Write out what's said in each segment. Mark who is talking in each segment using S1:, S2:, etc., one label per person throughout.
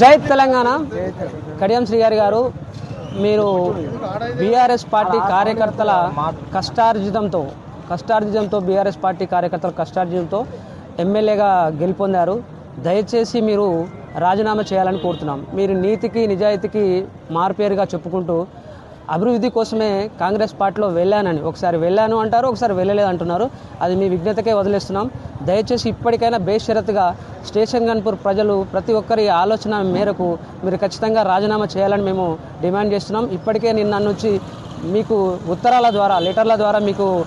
S1: జై తెలంగాణ. కడియం శ్రీగారి గారు మీరు బీఆర్ఎస్ పార్టీ కార్యకర్తల కష్టార్జితంతో కష్టార్జితంతో బీఆర్ఎస్ పార్టీ కార్యకర్తల కష్టార్జితంతో ఎమ్మెల్యేగా గెలుపొందారు. దయచేసి మీరు రాజీనామా చేయాలని కోరుతున్నాం. మీరు నీతికి నిజాయితీకి మార్పేరుగా చెప్పుకుంటూ అభివృద్ధి కోసమే కాంగ్రెస్ పార్టీలో వెళ్ళానని. ఒకసారి వెళ్ళాను అంటారు ఒకసారి వెళ్ళలేదు అంటున్నారు. అది మీ విజ్ఞతకే వదిలేస్తున్నాం. దయచేసి ఇప్పటికైనా బేషరత్గా స్టేషన్ గన్పూర్ ప్రజలు ప్రతి ఒక్కరి ఆలోచన మేరకు మీరు ఖచ్చితంగా రాజీనామా చేయాలని మేము డిమాండ్ చేస్తున్నాం. ఇప్పటికే నిన్న నుంచి మీకు ఉత్తరాల ద్వారా లెటర్ల ద్వారా మీకు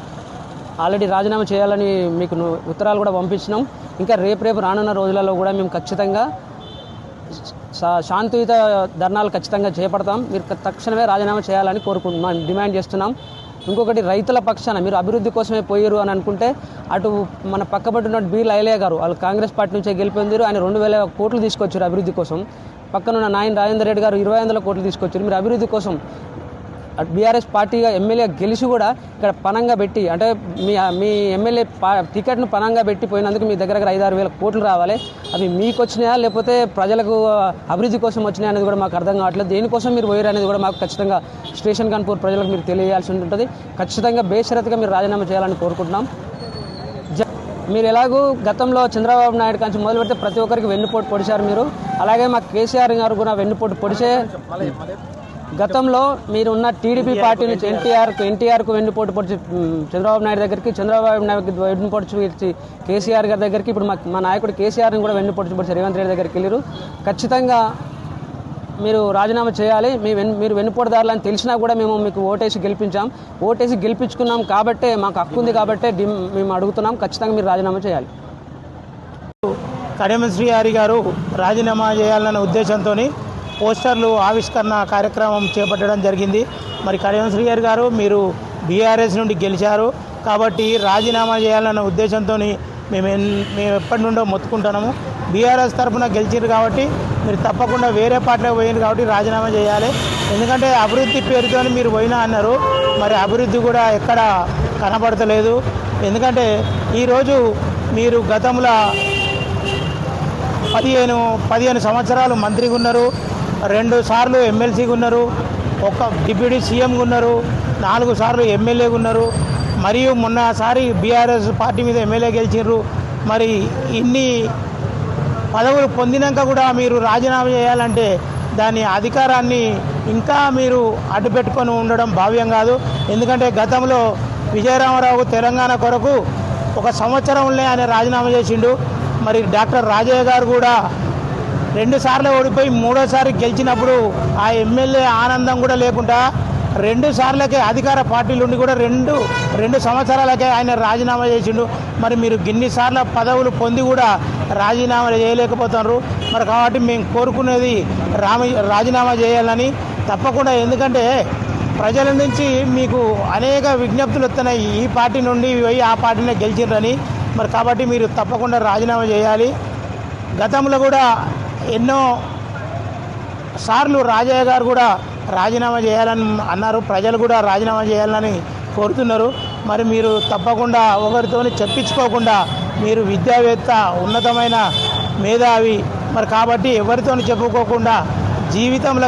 S1: ఆల్రెడీ రాజీనామా చేయాలని మీకు ఉత్తరాలు కూడా పంపించినాం. ఇంకా రేపు రేపు రానున్న రోజులలో కూడా మేము ఖచ్చితంగా శాంతియుత ధర్నాలు ఖచ్చితంగా చేపడతాం. మీరు తక్షణమే రాజీనామా చేయాలని కోరుకుంటున్నాం డిమాండ్ చేస్తున్నాం. ఇంకొకటి రైతుల పక్షాన మీరు అభివృద్ధి కోసమే పోయారు అని అనుకుంటే అటు మన పక్కబడిన బి లైలయ్య గారు వాళ్ళు కాంగ్రెస్ పార్టీ నుంచే గెలిపొందారు ఆయన రెండు వేల కోట్లు తీసుకొచ్చారు అభివృద్ధి కోసం. పక్కనున్న నాయన రాజేందర్ రెడ్డి గారు ఇరవై వందల కోట్లు తీసుకొచ్చారు. మీరు అభివృద్ధి కోసం బీఆర్ఎస్ పార్టీగా ఎమ్మెల్యే గెలిచి కూడా ఇక్కడ పనంగా పెట్టి అంటే మీ మీ ఎమ్మెల్యే టికెట్ను పనంగా పెట్టి పోయినందుకు మీ దగ్గర ఐదు ఆరు వేల కోట్లు రావాలి. అవి మీకు వచ్చినాయా? లేకపోతే ప్రజలకు అభివృద్ధి కోసం వచ్చినాయా అనేది కూడా మాకు అర్థం కావట్లేదు. దేనికోసం మీరు పోయారు అనేది కూడా మాకు ఖచ్చితంగా స్టేషన్ కాన్పూర్ ప్రజలకు మీరు తెలియాల్సి ఉంటుంది ఖచ్చితంగా బేషరత్గా మీరు రాజీనామా చేయాలని కోరుకుంటున్నాం. జ- మీరు ఎలాగూ గతంలో చంద్రబాబు నాయుడు కాంచి మొదలు పెడితే ప్రతి ఒక్కరికి వెన్నుపోటు పొడిచారు మీరు. అలాగే మా కేసీఆర్ గారు కూడా వెన్నుపోటు పొడిచే గతంలో మీరు ఉన్న టీడీపీ పార్టీ నుంచి ఎన్టీఆర్కు ఎన్టీఆర్కు వెన్నుపోటు పొడిచి చంద్రబాబు నాయుడు దగ్గరికి చంద్రబాబు నాయుడు వెన్నుపోటు పొడిచి కేసీఆర్ గారి దగ్గరికి ఇప్పుడు మా మా నాయకుడు కేసీఆర్ని కూడా వెన్నుపోటు పొడిచి రేవంత్ రెడ్డి దగ్గరికి వెళ్ళారు. ఖచ్చితంగా మీరు రాజీనామా చేయాలి. మీ వెన్ మీరు వెన్నుపోటుదారులని తెలిసినా కూడా మేము మీకు ఓటేసి గెలిపించాం. ఓటేసి గెలిపించుకున్నాం కాబట్టే మాకు హక్కు ఉంది కాబట్టే మేము అడుగుతున్నాం. ఖచ్చితంగా మీరు రాజీనామా చేయాలి.
S2: కడియం శ్రీహరి గారు రాజీనామా చేయాలన్న ఉద్దేశంతో పోస్టర్లు ఆవిష్కరణ కార్యక్రమం చేపట్టడం జరిగింది. మరి కడియం గారు గారు మీరు బీఆర్ఎస్ నుండి గెలిచారు. కాబట్టి రాజీనామా చేయాలన్న ఉద్దేశంతో మేము మేము ఎప్పటి నుండో మొత్తుకుంటున్నాము. బీఆర్ఎస్ తరఫున గెలిచారు కాబట్టి మీరు తప్పకుండా వేరే పార్టీలో పోయింది కాబట్టి రాజీనామా చేయాలి. ఎందుకంటే అభివృద్ధి పేరుతో మీరు పోయినా అన్నారు. మరి అభివృద్ధి కూడా ఎక్కడ కనబడతలేదు. ఎందుకంటే ఈరోజు మీరు గతంలో పదిహేను పదిహేను సంవత్సరాలు మంత్రిగా ఉన్నారు. రెండు సార్లు ఎమ్మెల్సీగా ఉన్నారు ఒక డిప్యూటీ సీఎంగా ఉన్నారు నాలుగు సార్లు ఎమ్మెల్యేగా ఉన్నారు. మరియు మొన్నసారి బీఆర్ఎస్ పార్టీ మీద ఎమ్మెల్యే గెలిచిర్రు. మరి ఇన్ని పదవులు పొందినాక కూడా మీరు రాజీనామా చేయాలంటే దాని అధికారాన్ని ఇంకా మీరు అడ్డుపెట్టుకొని ఉండడం భావ్యం కాదు. ఎందుకంటే గతంలో విజయరామరావు తెలంగాణ కొరకు ఒక సంవత్సరంలో ఆయన రాజీనామా చేసిండు. మరి డాక్టర్ రాజయ్య గారు కూడా రెండు సార్లు ఓడిపోయి మూడోసారి గెలిచినప్పుడు ఆ ఎమ్మెల్యే ఆనందం కూడా లేకుండా రెండు సార్లకే అధికార పార్టీలు ఉండి కూడా రెండు రెండు సంవత్సరాలకే ఆయన రాజీనామా చేసిండు. మరి మీరు గిన్ని సార్ల పదవులు పొంది కూడా రాజీనామా చేయలేకపోతున్నారు. మరి కాబట్టి మేము కోరుకునేది రామ రాజీనామా చేయాలని తప్పకుండా. ఎందుకంటే ప్రజల నుంచి మీకు అనేక విజ్ఞప్తులు వస్తున్నాయి. ఈ పార్టీ నుండి పోయి ఆ పార్టీనే గెలిచిండ్రని మరి కాబట్టి మీరు తప్పకుండా రాజీనామా చేయాలి. గతంలో కూడా ఎన్నో సార్లు రాజయ్య గారు కూడా రాజీనామా చేయాలని అన్నారు. ప్రజలు కూడా రాజీనామా చేయాలని కోరుతున్నారు. మరి మీరు తప్పకుండా ఒకరితో చెప్పించుకోకుండా మీరు విద్యావేత్త ఉన్నతమైన మేధావి. మరి కాబట్టి ఎవరితో చెప్పుకోకుండా జీవితంలో